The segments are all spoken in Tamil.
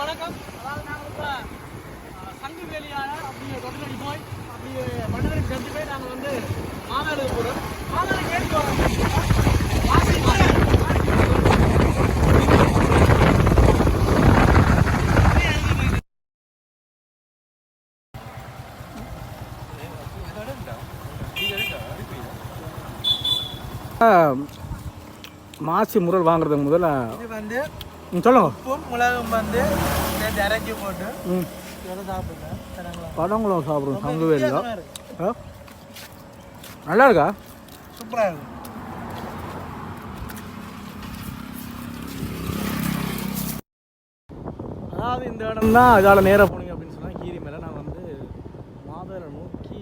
வணக்கம். அதாவது நாங்கள் இப்போ சங்கு வேலியால அப்படியே தொட்டிலடி போய் அப்படியே மண்டலுக்கு செஞ்சு போய் நாங்கள் வந்து மாவேலுக்கு போகிறோம் மாவேலு கேட்டு மாசி முரல் வாங்குறதுக்கு முதல்ல. இது வந்து சொல்லுங்க. உப்பும் மிளகும் வந்து சேர்த்து அரைச்சி போட்டு சாப்பிடுங்க. தரங்களா பழங்களும் சாப்பிடுவோம் சங்கு வேலியா வித்தியாசமா இருக்கு. ஆ? நல்லா இருக்கா? சூப்பரா இருக்கும் அதாவது இந்த இடம் தான் இதால் நேராக போனீங்க அப்படின்னு சொன்னால் கீரி மேலே நான் வந்து மாதரை நோக்கி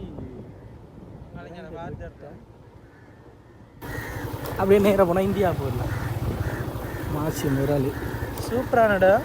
அப்படியே நேராக போனால் இந்தியா போயிடலாம். மாசி முரளி சூப்பரான இடம்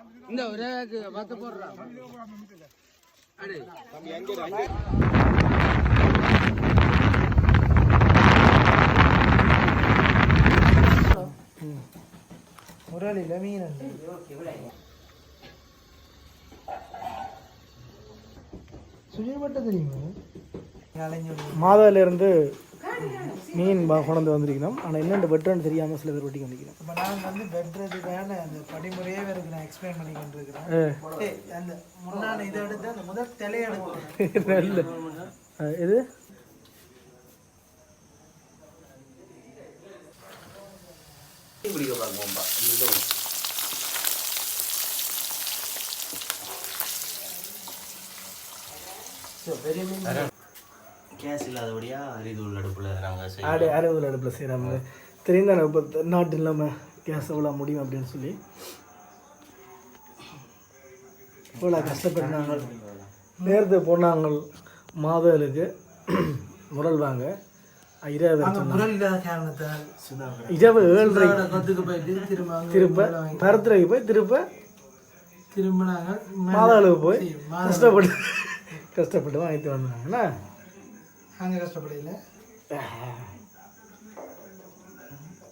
ஐம்பது நூற்றி ஐம்பது நூற்றி ஐம்பது முரளியில் மீன் சுஜிபட்ட தெரியுமா? மாதாவிலேருந்து மீன் பா- கொண்டு வந்திருக்கணும். ஆனால் என்னென்ன வெட்டுறன்னு தெரியாமல் சில பேர் வெட்டி வந்திருக்கணும். இப்போ நான் வந்து வெட்டுறதுக்கான அந்த படிமுறையே இருக்கு நான் எக்ஸ்பிளைன் பண்ணி கொண்டிருக்கிறேன் ஏய், அந்த முன்னாடி இதை எடுத்து அந்த முதல் தலையை எடுத்து. நல்ல ஆ, இது கேஸ் இல்லாதபடியா அரிதூள் அடுப்புல நாங்க செய்யறோம். ஆடு அறுபதுல அடுப்பில் செய்கிறாங்க தெரியும் தானே இப்போ நாட்டு இல்லாமல் கேஸ் எவ்வளோ முடியும் அப்படின்னு சொல்லி. இவ்வளோ கஷ்டப்பட்டாங்க. நேரத்து போனாங்க. மாதலுக்கு முரல் வாங்க. இரவு ஏழரை. திருப்ப பரத்துறைக்கு போய் திருப்ப திரும்ப நாங்கள் மாதாளுக்கு போய் கஷ்டப்பட்டு கஷ்டப்பட்டு வாங்கிட்டு வந்தாங்கன்னா அங்கே கஷ்டப்படையில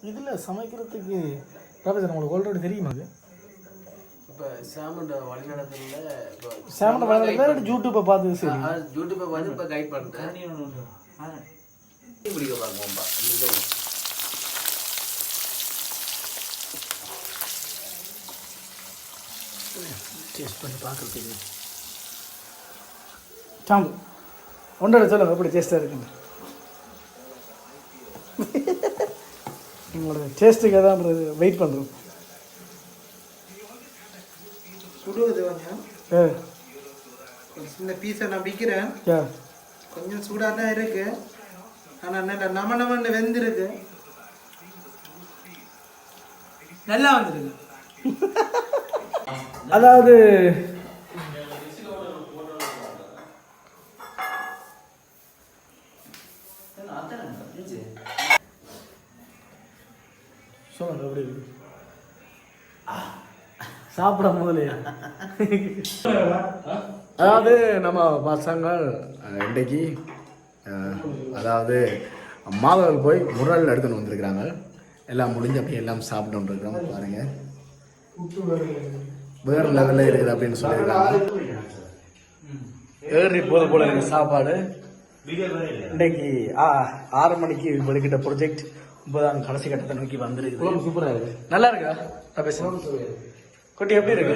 இதில் சமைக்கிறதுக்கு ப்ரொஃபஸர் உங்களுக்கு ஆல்ரெடி தெரியுமா அது? இப்போ சாமண்ட வழிநடத்துல இப்போ சாமனை வளர்ந்து யூடியூப்பை பார்த்து சரி. யூடியூப்பை வந்து இப்போ கைட் பண்ணுறேன் பிடிக்க இந்த டேஸ்ட் பண்ணி பார்க்குறதுக்கு. சாம்பு ஒன்றரை சொல்லுங்க எப்படி டேஸ்ட்டாக இருக்குன்னு. உங்களோட டேஸ்ட்டுக்கு தான் வெயிட் பண்ணுறோம் சுடுவது கொஞ்சம் சின்ன பீஸை நான் விற்கிறேன் கொஞ்சம் சூடாக தான் இருக்கு. ஆனால் நல்ல நம நமன்னு வெந்திருக்கு. நல்லா வந்திருக்கு. அதாவது சொல்லுங்க எப்படி இருக்கு சாப்பிட முதலே அதாவது நம்ம பசங்கள் இன்றைக்கு அதாவது மாதவர்கள் போய் முரல் எடுத்துன்னு வந்திருக்கிறாங்க. எல்லாம் முடிஞ்சு அப்படியே எல்லாம் சாப்பிட்டு இருக்கிறோம் பாருங்க. வேற லெவலில் இருக்குது அப்படின்னு சொல்லியிருக்காங்க. ஏறி போது போல இருக்கு சாப்பாடு. இன்னைக்கு ஆ, ஆறு மணிக்கு வெளிக்கிட்ட ப்ரொஜெக்ட் ஒன்பதாம் கடைசி கட்டத்தை நோக்கி வந்திருக்கு சூப்பரா இருக்கு. நல்லா இருக்கா? நான் பேசுறேன். குட்டி எப்படி இருக்கு?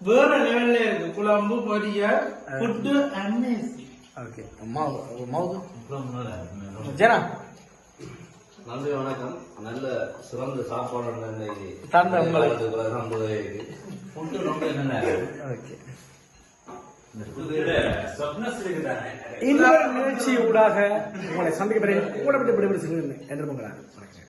வேற லெவல்ல இருக்கு. குழம்பு பொரியல் புட்டு அமேசிங் ஓகே. மாவு மாவு ஜனா. நன்றி வணக்கம். நல்ல சிறந்த சாப்பாடு தந்த உங்களை. ஃபுட்டு ரொம்ப என்னென்ன? ஓகே. இன்னொரு நிகழ்ச்சி ஊடாக உங்களை சந்திக்கப்படுகிறேன் பெறேன் கூட விட்டு விடுபடு என்று உங்களை வணக்கம்